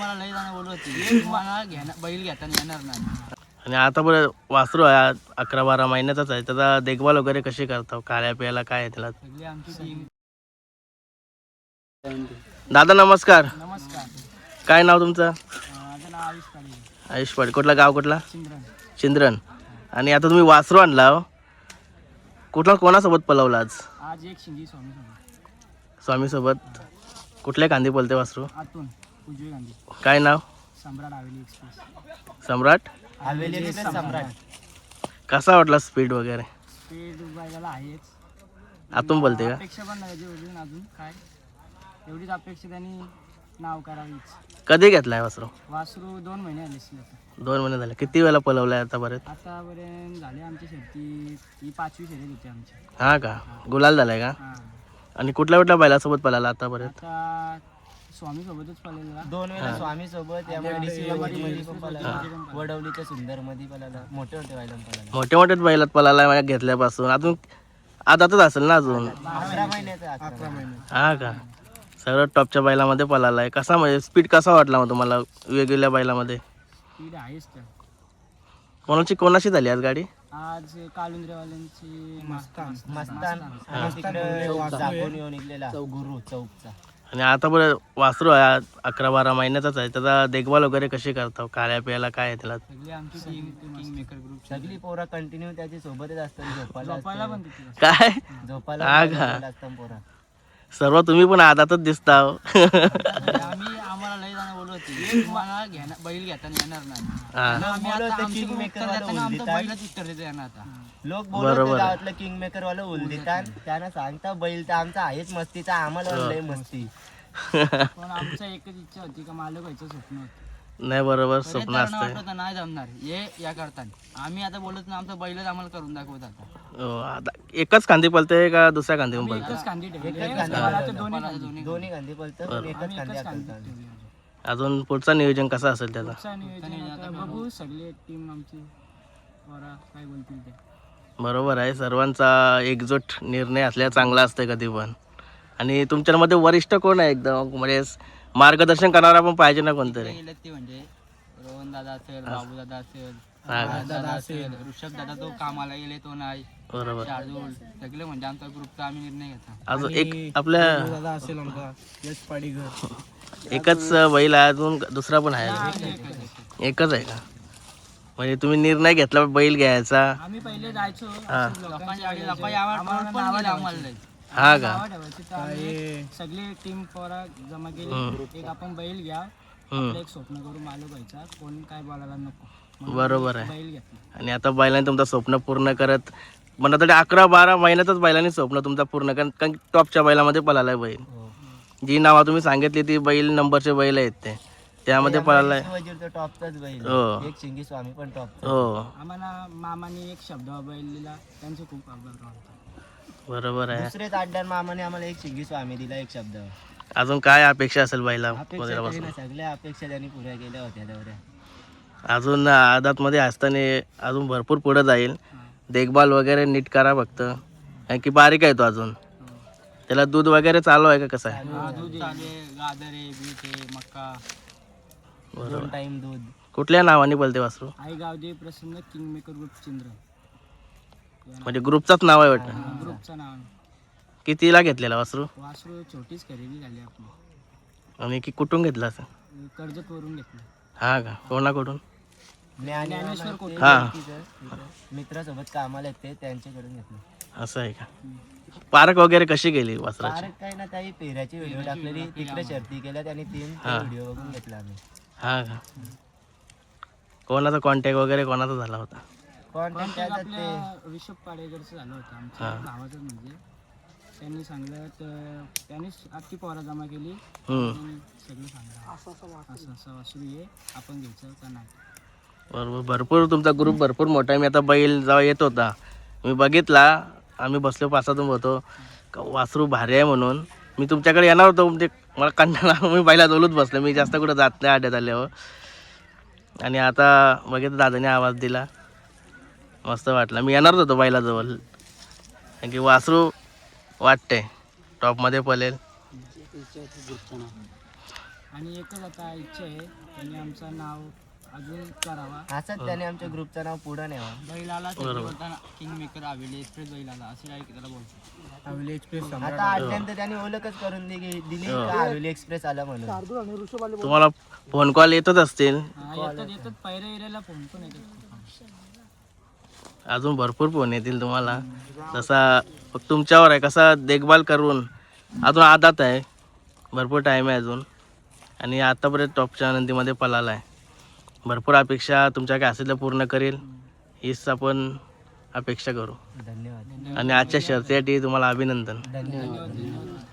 आम्हाला लई जण बोलत होते तुम्हाला घेणार बैल घेताना येणार नाही आणि आता बरं वासरू आहे अकरा बारा महिन्याचाच आहे. त्याचा देखभाल वगैरे कशी करतो खाल्या प्यायला काय आहे त्याला? सगळी आमची टीम दादा नमस्कार. नमस्कार. काय नाव तुमचं? माझं नाव आयुष पाटील आयुष पाटील. कुठला गाव कुठला? चिंद्रन. चिंद्रन. आणि आता तुम्ही वासरू आणला हो. कुठला कोणासोबत पलवला आज? आज एक शिंगी स्वामी सोबत स्वामीसोबत. कुठल्या कांदी बोलते वासरू? आतून. उजवी गांधी. काय नाव? सम्राट हवेली एक्सप्रेस. सम्राट? हवेली सम्राट. कसा वाटला स्पीड वगैरे? आहेच. आतून बोलते का? अपेक्षा पण नाही जेवढी अजून काय? एवढीच अपेक्षा त्यांनी नाव करावीच. कधी घेतलाय वासरू? वासरू दोन महिने आले दोन महिने झाले. किती वेळा पलवलाय आतापर्यंत? आतापर्यंत झाले आमची शेती ही पाचवी शर्यत होती आमची. हा का? गुलाल झालाय का? हा. आणि कुठल्या कुठल्या बैलासोबत पळाला आतापर्यंत? आता स्वामी सोबतच पळलेला दोन वेळा स्वामी सोबत वडवलीच्या सुंदरमध्ये पळाला मोठे मोठे व्हायला पळाला मोठ्या मोठ्याच बैलात माझ्या घेतल्यापासून. अजून आतातच असेल ना अजून? अकरा महिन्याचा अकरा महिने. हा का? सगळं टॉपच्या बैलामध्ये पळालाय कसा म्हणजे स्पीड कसा वाटला मग तुम्हाला वेगवेगळ्या बैलामध्ये? स्पीड आहेच तर कोणाची कोणाशी झाली आज गाडी? आज कालुंद्रेवाल्यांची मस्तान. मस्तान. आणि तिकडे जागून येऊन निघलेला. गुरु चौकचा. आणि आता बरं वासरू आहे अकरा बारा महिन्याचाच आहे. त्याचा देखभाल वगैरे कशी करतो? खाल्या प्यायला काय आहे त्याला? सगळी आमची टीम किंग मेकर ग्रुप सगळी. पोरा कंटिन्यू त्याची सोबतच असतात झोपायला झोपायला पण तिथे काय? झोपायला हा पण का? झोपायला असतात पोरा. सर्व तुम्ही पण आदातच दिसता हो. आम्ही आम्हाला लई जण बोलत होते. बैल घेताना येणार नाही. हा. आम्ही बोलत आता होते आमची king group maker उत्तर वाला देताना आमचं उलदितान. बैलच उत्तर देतो यांना आता. लोक बरोबर. बोलत. गावातलं किंग मेकर वाला उलदितान त्यांना सांगता बैल तर आमचा आहेच मस्तीचा आम्हाला हो. लय मस्ती. पण आमचं एकच इच्छा होती का मालक व्हायचं स्वप्न होतं. नाही बरोबर स्वप्न असतंय. होतं नाही जमणार. ये या करताना. आम्ही आता बोलत ना आमचं बैलच आम्हाला करून दाखवत आता. हो, आता एकच कांदी पळते का दुसऱ्या कांदी एकच कांदी ठेवली एकच कांदी मला तर ठेवली. दोन्ही कांदी दोन्ही गांधी पळतं पण एकच आम्ही कांदी एकच कांदी आकलतात. ठेवली अजून. पुढचं नियोजन कसं असेल त्याचा? पुढचं नियोजन आता बघू सगळे टीम आमची. पोरा काय बोलतील ते. बरोबर आहे सर्वांचा एकजूट निर्णय असल्या चांगला असतंय कधी पण. आणि तुमच्यामध्ये वरिष्ठ कोण आहे एकदम? म्हणजे मार्गदर्शन करणारा पण पाहिजे ना कोणतरी. गेले ते म्हणजे रोहन दादा असेल बाबू दादा असेल हा? दादा असेल. ऋषभ दादा तो कामाला गेले तो नाही. बरोबर. शार्दूल सगळे म्हणजे आमचा ग्रुपचा आम्ही निर्णय घेतो अजून एक आपल्या दादा असेल आमचा यश पाडीगर एकच बैल आहे अजून दुसरा पण आहे एकच आहे का? म्हणजे तुम्ही निर्णय घेतला बैल घ्यायचा. आम्ही पहिले जायचो. हा. हा का? सगळी टीम पोरा जमा केली. एक आपण बैल घ्या. हम्म. आपलं एक स्वप्न करू मालक व्हायचा. कोण काय बोलायला नको. म्हणून बरोबर आहे. बैल घेतला. आणि आता बैलांनी तुमचं स्वप्न पूर्ण करत म्हणा तरी अकरा बारा महिन्यातच बैलांनी स्वप्न तुमचा पूर्ण कारण कारण टॉपच्या बैलामध्ये पळालाय बैल. हो. जी नावं तुम्ही सांगितली ती बैल नंबरचे बैल आहेत ते. त्यामध्ये पळालाय वजीरचा टॉपचाच बैल हो. एक शिंगी स्वामी पण टॉप हो. आम्हाला मामाने एक शब्द बैल दिला त्यांचे खूप आभार मानतो. बरोबर आहे. दुसरेच मामाने आम्हाला एक शिंगी स्वामी दिला एक शब्द. अजून काय अपेक्षा असेल बैला अपेक्षा तरी नाही, सगळ्या अपेक्षा त्यांनी पुऱ्या केल्या होत्या तेवढ्या. अजून आदातमध्ये असताना अजून भरपूर पुढे जाईल. देखभाल वगैरे नीट करा फक्त. कारण की बारीक आहे तो अजून. त्याला दूध वगैरे चालू आहे का कसं आहे? हा, दूध चाले गाजर आहे बीट आहे दोन टाइम दूध. कुठल्या नावाने बोलते वासरू? आई गावदेवी प्रसन्न किंग मेकर ग्रुप चिंद्र. म्हणजे ग्रुपचाच नाव आहे वाटतं. ग्रुपचं नाव कितीला घेतलेला वासरू? वासरू छोटीच खरेदी झाली आपली. आणि की कुठून घेतला असं? कर्जत वरून घेतलं. हा का? कोणाकडून? ज्ञानेश्वर कोटे हा. मित्रासोबत कामाला येते त्यांच्याकडून घेतलं. असं आहे का? पार्क वगैरे कशी गेली वासराची फारच काय ना काही पेऱ्याची व्हिडिओ टाकलेली. तिकडे शर्ती केल्या त्यांनी तीन व्हिडिओ बघून घेतला आम्ही. हा का? कोणाचा कॉन्टॅक्ट वगैरे कोणाचा झाला होता? कॉन्टॅक्ट त्याच्यात ते आपल्या पाडेकरचं झालं होतं आमच्या भावाचं म्हणजे. त्यांनी सांगलं तर त्यांनीच पोरा जमा केली. हम्म. आणि सगळं सांगलं. असं असं असं वासरू ये आपण घ्यायचं का नाही? बरोबर भरपूर तुमचा ग्रुप भरपूर मोठा आहे. मी आता बैल जेव्हा येत होता मी बघितला आम्ही बसलो पासातून होतो का वासरू भारी आहे म्हणून. मी तुमच्याकडे येणार होतो म्हणजे मला कंटाळा मी बैला जोलूच बसलो. मी जास्त कुठं जात नाही आड्यात आल्यावर. आणि आता बघितलं दादाने आवाज दिला. मस्त वाटला. मी येणारच होतो बैलाजवळ कारण की वासरू वाटते टॉपमध्ये पलेल आणि एकच आता इच्छा आहे त्यांनी आमचं नाव अजून करावा. असंच त्याने आमच्या ग्रुपचं नाव पुढे न्यावा. बैलाला बरोबर. किंग मेकर आवेले एक्सप्रेस बैलाला असे काय त्याला बोलतो? हवेली एक्सप्रेस आता त्याने ओळखच करून दि- दिली का हवेली एक्सप्रेस आला म्हणून? तुम्हाला फोन कॉल येतच असतील. येतात येतात. पहिल्या एरियाला फोन पण येतात अजून भरपूर फोन येतील तुम्हाला. जसा फक्त तुमच्यावर आहे कसा देखभाल करून अजून आदात आहे. भरपूर टाईम आहे अजून. आणि आतापर्यंत टॉपच्या नंदीमध्ये पळाला आहे भरपूर अपेक्षा तुमच्या तर पूर्ण करेल. हीच आपण अपेक्षा करू. धन्यवाद. आणि आजच्या शर्तीसाठी तुम्हाला अभिनंदन. धन्यवाद.